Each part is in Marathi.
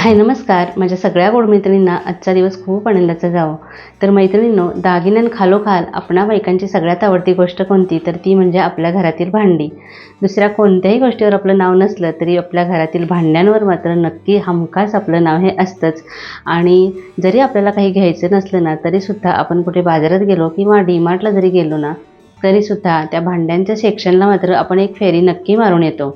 हाय नमस्कार. माझ्या सगळ्या गोड मैत्रिणींना आजचा दिवस खूप आनंदाचा जावं. तर मैत्रिणींनो दागिन्यां खालोखाल आपणा बायकांची सगळ्यात आवडती गोष्ट कोणती? तर ती म्हणजे आपल्या घरातील भांडी. दुसऱ्या कोणत्याही गोष्टीवर आपलं नाव नसलं तरी आपल्या घरातील भांड्यांवर मात्र नक्की हमखास आपलं नाव हे असतंच. आणि जरी आपल्याला काही घ्यायचं नसलं ना तरीसुद्धा आपण कुठे बाजारात गेलो किंवा डीमार्टला जरी गेलो ना तरीसुद्धा त्या भांड्यांच्या सेक्शनला मात्र आपण एक फेरी नक्की मारून येतो.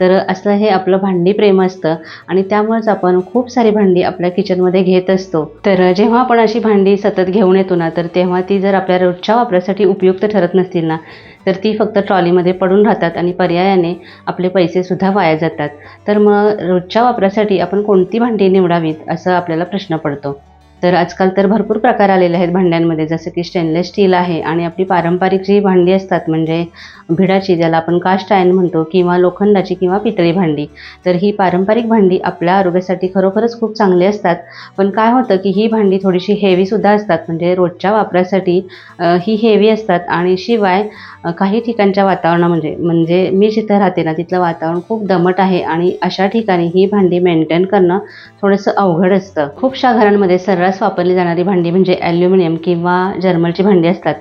तर असं हे आपलं भांडी प्रेम असतं आणि त्यामुळेच आपण खूप सारी भांडी आपल्या किचनमध्ये घेत असतो. तर जेव्हा आपण अशी भांडी सतत घेऊन येतो ना तर तेव्हा ती जर आपल्या रोजच्या वापरासाठी उपयुक्त ठरत नसतील ना तर ती फक्त ट्रॉलीमध्ये पडून राहतात आणि पर्यायाने आपले पैसेसुद्धा वाया जातात. तर मग रोजच्या वापरासाठी आपण कोणती भांडी निवडावीत असं आपल्याला प्रश्न पडतो. तर आजकाल तर भरपूर प्रकार आलेले आहेत भांड्यांमध्ये. जसं की स्टेनलेस स्टील आहे आणि आपली पारंपरिक जी भांडी असतात म्हणजे भिडाची ज्याला आपण कास्ट आयन म्हणतो किंवा लोखंडाची किंवा पितळी भांडी तर ही पारंपरिक भांडी आपल्या आरोग्यासाठी खरोखरच खूप चांगली असतात. पण काय होतं की ही भांडी थोडीशी हेवीसुद्धा असतात म्हणजे रोजच्या वापरासाठी ही हेवी असतात. आणि शिवाय काही ठिकाणच्या वातावरणामध्ये म्हणजे, म्हणजे मी जिथं राहते ना तिथलं वातावरण खूप दमट आहे आणि अशा ठिकाणी ही भांडी मेंटेन करणं थोडंसं अवघड असतं. खूपशा घरांमध्ये सर्रास वापरली जाणारी भांडी म्हणजे ॲल्युमिनियम किंवा जर्मलची भांडी असतात.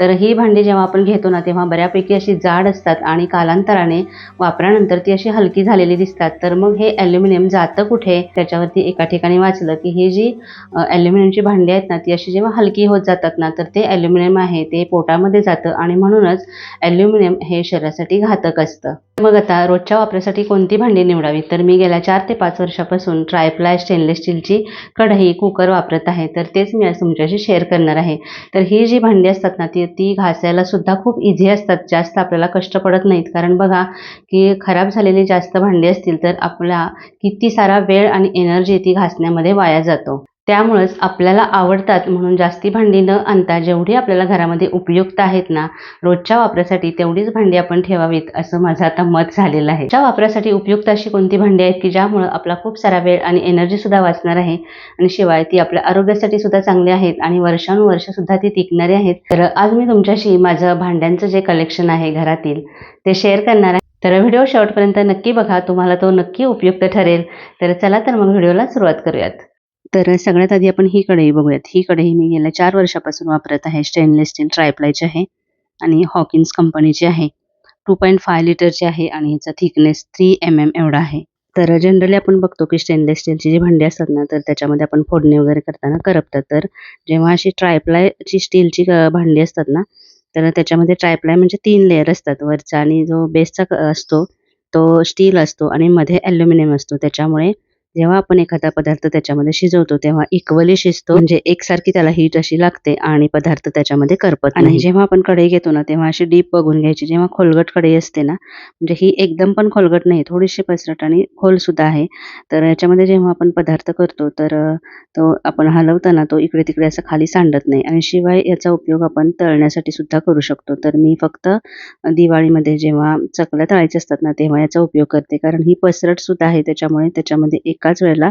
तर ही भांडी जेव्हा आपण घेतो ना तेव्हा बऱ्यापैकी अशी जाड असतात आणि कालांतराने वापरानंतर ती अशी हलकी झालेली दिसतात. तर मग हे ॲल्युमिनियम जातं कुठे? त्याच्यावरती एका ठिकाणी वाचलं की ही जी ॲल्युमिनियमची भांडी आहेत ना ती अशी जेव्हा हलकी होत जातात ना तर ते ॲल्युमिनियम आहे ते पोटामध्ये जातं आणि म्हणूनच ॲल्युमिनियम हे शरीरासाठी घातक असतं. मग आता रोजच्या वापरासाठी कोणती भांडी निवडावी? तर मी गेल्या चार ते पाच वर्षापासून ट्रायप्लाय स्टेनलेस स्टीलची कढई कुकर वापरत आहे. तर तेच मी आज तुमच्याशी शेअर करणार आहे. तर ही जी भांडी असतात ना ती ती घासायला सुद्धा खूप इझी असतात. जास्त आपल्याला कष्ट पडत नाहीत. कारण बघा की खराब झालेली जास्त भांडी असतील तर आपला किती सारा वेळ आणि एनर्जी ती घासण्यामध्ये वाया जातो. त्यामुळंच आपल्याला आवडतात म्हणून जास्ती भांडी न आणता जेवढी आपल्याला घरामध्ये उपयुक्त आहेत ना रोजच्या वापरासाठी तेवढीच भांडी आपण ठेवावीत असं माझं आता मत झालेलं आहे. ज्या वापरासाठी उपयुक्त अशी कोणती भांडी आहेत की ज्यामुळं आपला खूप सारा वेळ आणि एनर्जीसुद्धा वाचणार आहे आणि शिवाय ती आपल्या आरोग्यासाठी सुद्धा चांगली आहेत आणि वर्षानुवर्षसुद्धा ती टिकणारी आहेत? तर आज मी तुमच्याशी माझं भांड्यांचं जे कलेक्शन आहे घरातील ते शेअर करणार आहे. तर व्हिडिओ शेवटपर्यंत नक्की बघा तुम्हाला तो नक्की उपयुक्त ठरेल. तर चला तर मग व्हिडिओला सुरुवात करूयात. तर सगळ्यात आधी आपण ही कढई बघूयात ही कढई मी गेल्या चार वर्षापासून वापरत आहे. स्टेनलेस स्टील ट्रायप्लायची आहे आणि हॉकिन्स कंपनीची आहे. टू पॉईंट फाय लिटरची आहे आणि ह्याचा थिकनेस थ्री एम एम एवढा आहे. तर जनरली आपण बघतो की स्टेनलेस स्टीलची जी भांडी असतात ना तर त्याच्यामध्ये आपण फोडणी वगैरे करताना करपतात. तर जेव्हा अशी ट्रायप्लायची स्टीलची भांडी असतात ना तर त्याच्यामध्ये ट्रायप्लाय म्हणजे तीन लेअर असतात. वरचा आणि जो बेसचा असतो तो स्टील असतो आणि मध्ये ॲल्युमिनियम असतो. त्याच्यामुळे जेव्हा आपण एखादा पदार्थ त्याच्यामध्ये शिजवतो तेव्हा इक्वली शिजतो. म्हणजे एकसारखी त्याला हीट अशी लागते आणि पदार्थ त्याच्यामध्ये करपत आणि जेव्हा आपण कढई घेतो ना तेव्हा अशी डीप बघून घ्यायची. जेव्हा खोलगट कढई असते ना म्हणजे ही एकदम पण खोलगट नाही थोडीशी पसरट आणि खोल सुद्धा आहे. तर याच्यामध्ये जेव्हा आपण पदार्थ करतो तर तो आपण हलवताना तो इकडे तिकडे असं खाली सांडत नाही. आणि शिवाय याचा उपयोग आपण तळण्यासाठी सुद्धा करू शकतो. तर मी फक्त दिवाळीमध्ये जेव्हा चकल्या तळायच्या असतात ना तेव्हा याचा उपयोग करते. कारण ही पसरट सुद्धा आहे त्याच्यामुळे त्याच्यामध्ये एकाच वेळेला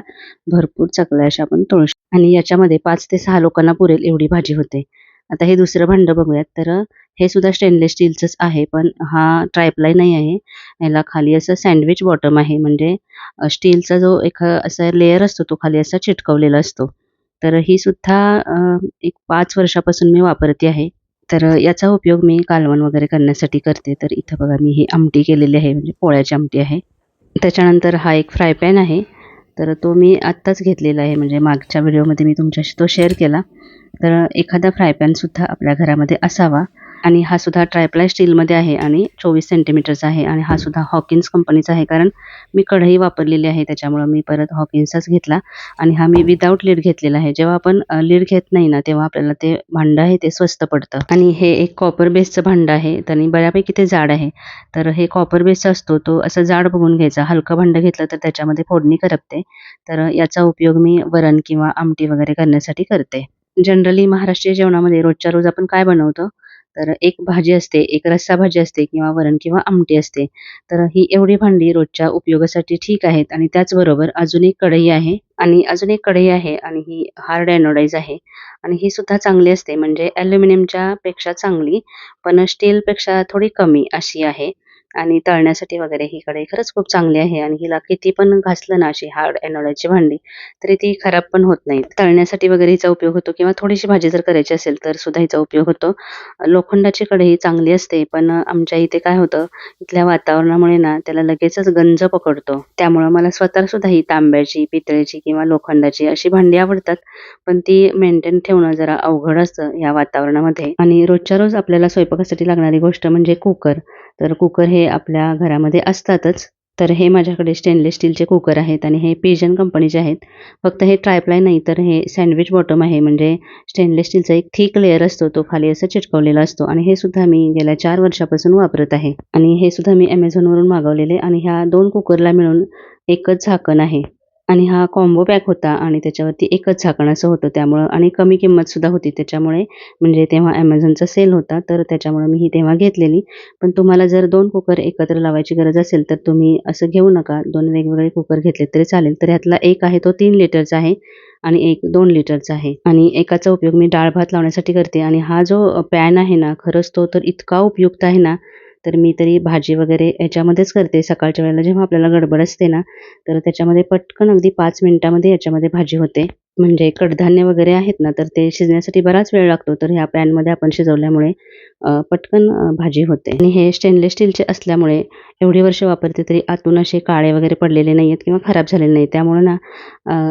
भरपूर चकल्या अशा आपण तळू शकतो आणि याच्यामध्ये पाच ते सहा लोकांना पुरेल एवढी भाजी होते. आता हे दुसरं भांडं बघूयात. तर हे सुद्धा स्टेनलेस स्टीलचंच आहे पण हा ट्रायप्लाय नाही आहे. याला खाली असं सँडविच बॉटम आहे. म्हणजे स्टीलचा जो एक असा लेअर असतो तो खाली असा चिटकवलेला असतो. तर ही सुद्धा एक पाच वर्षापासून मी वापरते आहे. तर याचा उपयोग मी कालवण वगैरे करण्यासाठी करते. तर इथं बघा मी ही आमटी केलेली आहे. म्हणजे पोळ्याची आमटी आहे. त्याच्यानंतर हा एक फ्राय पॅन आहे. तर तो मी आत्ताच घेतलेला आहे. म्हणजे मागच्या व्हिडिओमध्ये मी तुमच्याशी तो शेअर केला. तर एखादा फ्राय पॅनसुद्धा आपल्या घरामध्ये असावा. आणि हा सुद्धा ट्रायप्लाय स्टीलमध्ये आहे आणि चोवीस सेंटीमीटरचा आहे आणि हा सुद्धा हॉकिन्स कंपनीचा आहे. कारण मी कढई वापरलेली आहे त्याच्यामुळं मी परत हॉकिन्सचाच घेतला आणि हा मी विदाऊट लीड घेतलेला आहे. जेव्हा आपण लीड घेत नाही ना तेव्हा आपल्याला ते भांडं आहे ते स्वस्त पडतं. आणि हे एक कॉपर बेसचं भांडं आहे आणि बऱ्यापैकी ते जाड आहे. तर हे कॉपर बेसचा असतो तो असं जाड बघून घ्यायचा. हलकं भांडं घेतलं तर त्याच्यामध्ये फोडणी करपते. तर याचा उपयोग मी वरण किंवा आमटी वगैरे करण्यासाठी करते. जनरली महाराष्ट्रीय जेवणामध्ये रोजच्या रोज आपण काय बनवतो? तर एक भाजी असते एक रस्सा भाजी असते किंवा वरण किंवा आमटी असते. तर ही एवढी भांडी रोजच्या उपयोगासाठी ठीक आहेत आणि त्याचबरोबर अजून एक कढई आहे आणि अजून एक कढई आहे आणि ही हार्ड एनोडाईज आहे आणि ही सुद्धा चांगली असते. म्हणजे ॲल्युमिनियमच्या पेक्षा चांगली पण स्टीलपेक्षा थोडी कमी अशी आहे. आणि तळण्यासाठी वगैरे ही कढई खरंच खूप चांगली आहे आणि हिला किती पण घासलं ना अशी हार्ड एनोडाची भांडी तरी ती खराब पण होत नाही. तळण्यासाठी वगैरे हिचा उपयोग होतो किंवा थोडीशी भाजी जर करायची असेल तर सुद्धा हिचा उपयोग होतो. लोखंडाची कढई चांगली असते पण आमच्या इथे काय होतं इथल्या वातावरणामुळे ना त्याला लगेचच गंज पकडतो. त्यामुळं मला स्वतः सुद्धा ही तांब्याची पितळेची किंवा लोखंडाची अशी भांडी आवडतात पण ती मेंटेन ठेवणं जरा अवघड असतं या वातावरणामध्ये. आणि रोजच्या रोज आपल्याला स्वयंपाकासाठी लागणारी गोष्ट म्हणजे कुकर. तर कुकर हे आपल्या घरामध्ये असतातच तर हे माझ्याकडे स्टेनलेस स्टीलचे कुकर आहेत आणि हे पिजन कंपनीचे आहेत. फक्त हे ट्रायप्लाय नाही तर हे सँडविच बॉटम आहे. म्हणजे स्टेनलेस स्टीलचा एक थिक लेअर असतो तो खाली असं चिटकवलेला असतो. आणि हे सुद्धा मी गेल्या चार वर्षापासून वापरत आहे. आणि हे सुद्धा मी ॲमेझॉनवरून मागवलेले आणि ह्या दोन कुकरला मिळून एकच झाकण आहे. आणि हा कॉम्बो पॅक होता आणि त्याच्यावरती एकच झाकण असं होतं. त्यामुळं आणि कमी किंमत सुद्धा होती. त्याच्यामुळे म्हणजे तेव्हा ॲमेझॉनचा सेल होता. तर त्याच्यामुळे मी ही तेव्हा घेतलेली. पण तुम्हाला जर दोन कुकर एकत्र लावायची गरज असेल तर तुम्ही असं घेऊ नका. दोन वेगवेगळे कुकर घेतले तरी चालेल. तर ह्यातला एक आहे तो तीन लिटरचा आहे आणि एक दोन लिटरचा आहे. आणि एकाचा उपयोग मी डाळ भात लावण्यासाठी करते. आणि हा जो पॅन आहे ना खरंच तो तर इतका उपयुक्त आहे ना तर मी तरी भाजी वगैरे याच्यामध्येच करते. सकाळच्या वेळेला जेव्हा आपल्याला गडबड असते ना तर त्याच्यामध्ये पटकन अगदी पाच मिनिटामध्ये याच्यामध्ये भाजी होते. म्हणजे कडधान्य वगैरे आहेत ना तर ते शिजण्यासाठी बराच वेळ लागतो. तर ह्या पॅनमध्ये आपण शिजवल्यामुळे पटकन भाजी होते. आणि हे स्टेनलेस स्टीलचे असल्यामुळे एवढी वर्ष वापरते तरी आतून असे काळे वगैरे पडलेले नाही आहेत किंवा खराब झालेले नाही त्यामुळे ना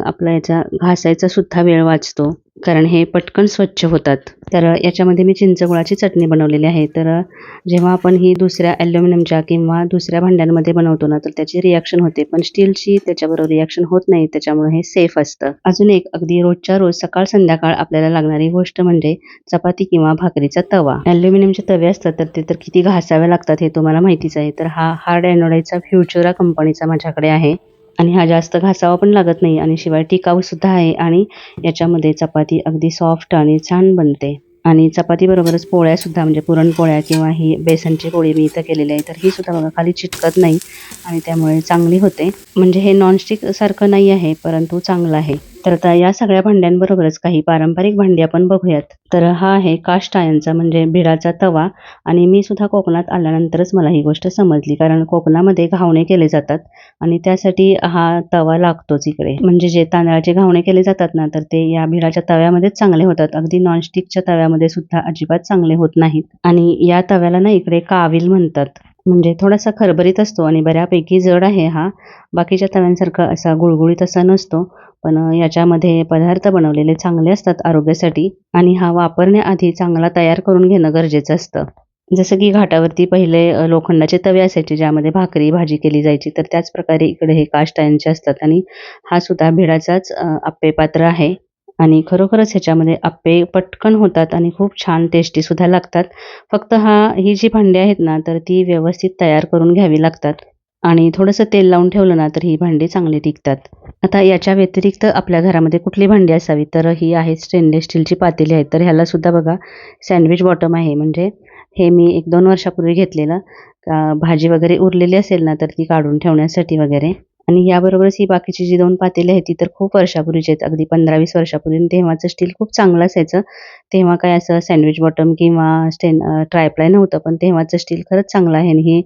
आपला याचा घासायचा सुद्धा वेळ वाचतो. कारण हे पटकन स्वच्छ होतात. तर याच्यामध्ये मी चिंचगुळाची चटणी बनवलेली आहे. तर जेव्हा आपण ही दुसऱ्या ॲल्युमिनियमच्या किंवा दुसऱ्या भांड्यांमध्ये बनवतो ना तर त्याची रिॲक्शन होते. पण स्टीलची त्याच्याबरोबर रिॲक्शन होत नाही. त्याच्यामुळे हे सेफ असतं. अजून एक अगदी रोजच्या रोज सकाळ संध्याकाळ आपल्याला लागणारी गोष्ट म्हणजे चपाती किंवा भाकरीचा तवा. ॲल्युमिनियमचे तवे असतात तर ते तर किती घासावे लागतात हे तुम्हाला माहितीच आहे. तर हा हार्ड एनोडाईचा फ्युचरा कंपनीचा माझ्याकडे आहे. आणि हा जास्त घासावा पण लागत नाही आणि शिवाय टिकाऊसुद्धा आहे आणि याच्यामध्ये चपाती अगदी सॉफ्ट आणि छान बनते. आणि चपातीबरोबरच पोळ्यासुद्धा म्हणजे पुरणपोळ्या किंवा ही बेसनची पोळी मी इथं केलेली आहे तर ही सुद्धा बघा खाली चिटकत नाही आणि त्यामुळे चांगली होते. म्हणजे हे नॉनस्टिक सारखं नाही आहे परंतु चांगलं आहे. तर आता या सगळ्या भांड्यांबरोबरच काही पारंपरिक भांडी आपण बघूयात. तर हा आहे कास्ट आयनचा म्हणजे भिडाचा तवा. आणि मी सुद्धा कोकणात आल्यानंतरच मला ही गोष्ट समजली कारण कोकणामध्ये घावणे केले जातात आणि त्यासाठी हा तवा लागतोच इकडे. म्हणजे जे तांदळाचे घावणे केले जातात ना तर ते या भिडाच्या तव्यामध्येच चांगले होतात. अगदी नॉनस्टिकच्या तव्यामध्ये सुद्धा अजिबात चांगले होत नाहीत. आणि या तव्याला ना इकडे काविल म्हणतात. म्हणजे थोडासा खरबरीत असतो आणि बऱ्यापैकी जड आहे हा. बाकीच्या तव्यांसारखा असा गुळगुळीत असा नसतो पण याच्यामध्ये पदार्थ बनवलेले चांगले असतात आरोग्यासाठी आणि हा वापरण्याआधी चांगला तयार करून घेणं गरजेचं असतं. जसं की घाटावरती पहिले लोखंडाचे तवे असायचे ज्यामध्ये भाकरी भाजी केली जायची तर त्याच प्रकारे इकडे हे कास्ट असतात आणि हा सुद्धा भिडाचाच आप्पे पात्र आहे. आणि खरोखरच ह्याच्यामध्ये आप्पे पटकन होतात आणि खूप छान टेस्टी सुद्धा लागतात. फक्त हा ही जी भांडी आहेत ना तर ती व्यवस्थित तयार करून घ्यावी लागतात. आणि थोडंसं तेल लावून ठेवलं ना तर ही भांडी चांगली टिकतात. आता याच्या व्यतिरिक्त आपल्या घरामध्ये कुठली भांडी असावी? तर ही आहे स्टेनलेस स्टीलची पातेली आहे. तर ह्याला सुद्धा बघा सँडविच बॉटम आहे. म्हणजे हे मी एक दोन वर्षापूर्वी घेतलेलं. भाजी वगैरे उरलेली असेल ना तर ती काढून ठेवण्यासाठी वगैरे. आणि याबरोबरच ही बाकीची जी दोन पातेली आहेत ती तर खूप वर्षापूर्वीची आहेत. अगदी पंधरा वीस वर्षापूर्वी तेव्हाचं स्टील खूप चांगलं असायचं. तेव्हा काय असं सँडविच बॉटम किंवा स्टेन ट्रायप्लाय नव्हतं पण तेव्हाचं स्टील खरंच चांगलं आहे. आणि हे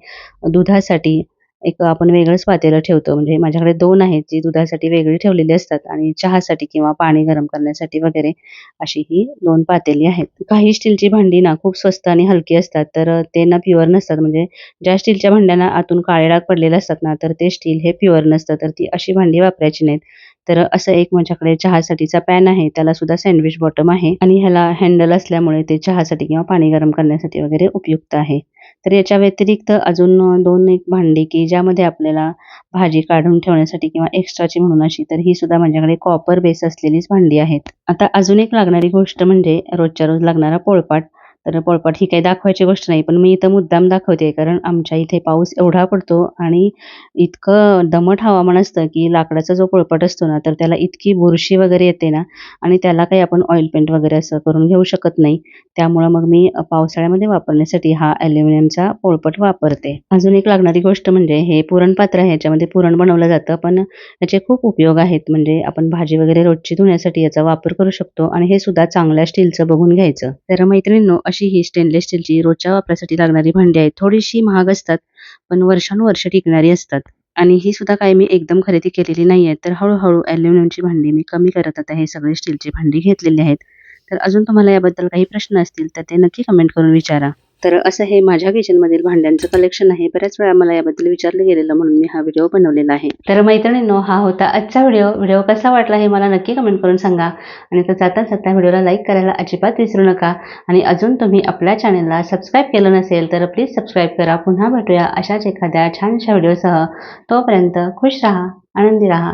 दुधासाठी एक आपण वेगळंच पातेलं ठेवतो. म्हणजे माझ्याकडे दोन आहेत जी दुधासाठी वेगळी ठेवलेली असतात आणि चहासाठी किंवा पाणी गरम करण्यासाठी वगैरे अशी ही दोन पातेली आहेत. काही स्टीलची भांडी ना खूप स्वस्त आणि हलकी असतात तर ते ना प्युअर नसतात. म्हणजे ज्या स्टीलच्या भांड्यांना आतून काळे डाग पडलेले असतात ना तर ते स्टील हे प्युअर नसतं तर ती अशी भांडी वापरायची नाहीत. तर असं एक माझ्याकडे चहासाठीचा पॅन आहे त्याला सुद्धा सँडविच बॉटम आहे आणि ह्याला हँडल असल्यामुळे ते चहासाठी किंवा पाणी गरम करण्यासाठी वगैरे उपयुक्त आहे. तर याच्या व्यतिरिक्त अजून दोन एक भांडी की ज्यामध्ये आपल्याला भाजी काढून ठेवण्यासाठी किंवा एक्स्ट्राची म्हणून अशी तर ही सुद्धा माझ्याकडे कॉपर बेस असलेलीच भांडी आहेत. आता अजून एक लागणारी गोष्ट म्हणजे रोजच्या रोज लागणारा पोळपाट. तर पोळपाट ही काही दाखवायची गोष्ट नाही पण मी इथं मुद्दाम दाखवते कारण आमच्या इथे पाऊस एवढा पडतो आणि इतकं दमट हवामान असतं की लाकडाचा जो पोळपाट असतो ना तर त्याला इतकी बुरशी वगैरे येते ना आणि त्याला काही आपण ऑइल पेंट वगैरे असं करून घेऊ शकत नाही. त्यामुळं मग मी पावसाळ्यामध्ये वापरण्यासाठी हा ॲल्युमिनियमचा पोळपट वापरते. अजून एक लागणारी गोष्ट म्हणजे हे पुरणपात्र आहे याच्यामध्ये पुरण बनवलं जातं पण याचे खूप उपयोग आहेत. म्हणजे आपण भाजी वगैरे रोजची धुण्यासाठी याचा वापर करू शकतो आणि हे सुद्धा चांगल्या स्टीलचं बघून घ्यायचं. तर मैत्रिणींनो अशी ही स्टेनलेस स्टीलची रोजच्या वापरासाठी लागणारी भांडी आहेत. थोडीशी महाग असतात पण वर्षानुवर्ष टिकणारी असतात. आणि ही सुद्धा काही मी एकदम खरेदी केलेली नाही आहे तर हळूहळू ॲल्युमिनियमची भांडी मी कमी करत आता हे सगळे स्टीलची भांडी घेतलेली आहेत. तर अजून तुम्हाला याबद्दल काही प्रश्न असतील तर ते नक्की कमेंट करून विचारा. तर असं हे माझ्या किचनमधील भांड्यांचं कलेक्शन आहे. बऱ्याच वेळा मला याबद्दल विचारलं गेलेलं म्हणून मी हा व्हिडिओ बनवलेला आहे. तर मैत्रिणींनो हा होता आजचा व्हिडिओ व्हिडिओ कसा वाटला हे मला नक्की कमेंट करून सांगा. आणि तर जाता जाता व्हिडिओला लाईक करायला अजिबात विसरू नका. आणि अजून तुम्ही आपल्या चॅनलला सबस्क्राईब केलं नसेल तर प्लीज सबस्क्राईब करा. पुन्हा भेटूया अशाच एखाद्या छानशा व्हिडिओसह तोपर्यंत खुश राहा आनंदी राहा.